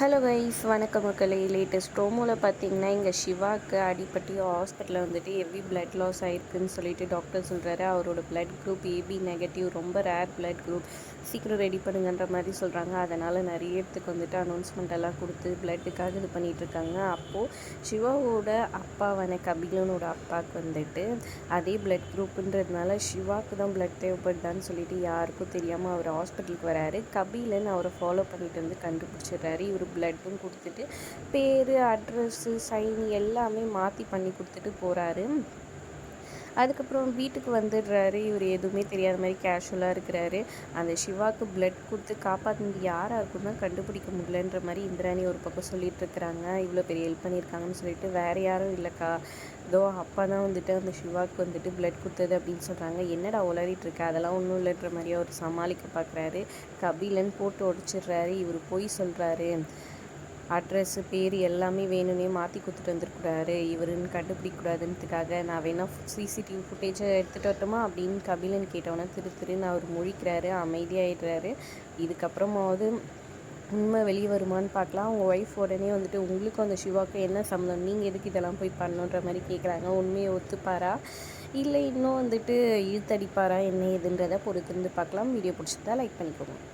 Hello guys வணக்கம் மக்களே. Latest ப்ரோமோவில் பார்த்தீங்கன்னா இங்கே சிவாக்கு அடிப்பட்டி ஹாஸ்பிட்டலில் வந்துட்டு ஹெவி பிளட் லாஸ் ஆயிருக்குன்னு சொல்லிட்டு டாக்டர் சொல்கிறாரு அவரோட பிளட் குரூப் ஏபி நெகட்டிவ் ரொம்ப ரேர் பிளட் குரூப் சீக்கிரம் ரெடி பண்ணுங்கன்ற மாதிரி சொல்கிறாங்க அதனால் நிறைய இடத்துக்கு வந்துட்டு அனௌன்ஸ்மெண்ட் எல்லாம் கொடுத்து பிளட்டுக்காக இது பண்ணிகிட்ருக்காங்க அப்போது சிவாவோட அப்பாவான கபிலனோட அப்பாவுக்கு வந்துட்டு அதே பிளட் குரூப்புன்றதுனால சிவாவுக்கு தான் பிளட் தேவைப்படுதான்னு சொல்லிட்டு யாருக்கும் தெரியாமல் அவர் ஹாஸ்பிட்டலுக்கு வராரு. கபிலன் அவரை ஃபாலோ பண்ணிட்டு வந்து கண்டுபிடிச்சிடுறாரு. இவர் பிளட்டும் கொடுத்துட்டு பேர் அட்ரஸ்ஸு சைன் எல்லாமே மாற்றி பண்ணி கொடுத்துட்டு போகிறாரு அதுக்கப்புறம் வீட்டுக்கு வந்துடுறாரு. இவர் எதுவுமே தெரியாத மாதிரி கேஷுவலாக இருக்கிறாரு. அந்த சிவாவுக்கு பிளட் கொடுத்து காப்பாற்றினது யாராக இருக்கும்னா கண்டுபிடிக்க முடியலன்ற மாதிரி இந்திராணி ஒரு பக்கம் சொல்லிட்டு இருக்கிறாங்க. இவ்வளோ பெரிய ஹெல்ப் பண்ணியிருக்காங்கன்னு சொல்லிட்டு வேறு யாரும் இல்லைக்கா. ஏதோ அப்பா தான் வந்துட்டு அந்த சிவாவுக்கு வந்துட்டு பிளட் கொடுத்தது அப்படின்னு சொல்கிறாங்க என்னடா உளறிட்டு அதெல்லாம் ஒன்றும் இல்லைன்ற மாதிரியே அவர் சமாளிக்க பார்க்குறாரு கபிலன் போட்டு உடச்சிடுறாரு. இவர் போய் சொல்கிறாரு அட்ரஸ்ஸு பேர் எல்லாமே வேணும்னே மாற்றி கொடுத்துட்டு வந்துருக்கூடாரு இவருன்னு கண்டுபிடிக்கூடாதுன்றதுக்காக நான் வேணால் சிசிடிவி ஃபுட்டேஜை எடுத்துகிட்டு வரட்டுமா அப்படின்னு கபிலன் கேட்டவொன்னே திரு திருன்னு அவர் முழிக்கிறாரு அமைதியாகிடுறாரு இதுக்கப்புறமாவது உண்மை வெளியே வருமானு பார்க்கலாம். அவங்க ஒய்ஃப் உடனே வந்துட்டு உங்களுக்கும் அந்த சிவாவுக்கும் என்ன சம்மந்தம் நீங்கள் எதுக்கு இதெல்லாம் போய் பண்ணுன்ற மாதிரி கேட்குறாங்க உண்மையை ஒத்துப்பாரா? இல்லை இன்னும் வந்துட்டு இழுத்தடிப்பாரா? என்ன ஏதுன்றதை பொறுத்திருந்து பார்க்கலாம். வீடியோ பிடிச்சிருந்தா லைக் பண்ணிக்கோங்க.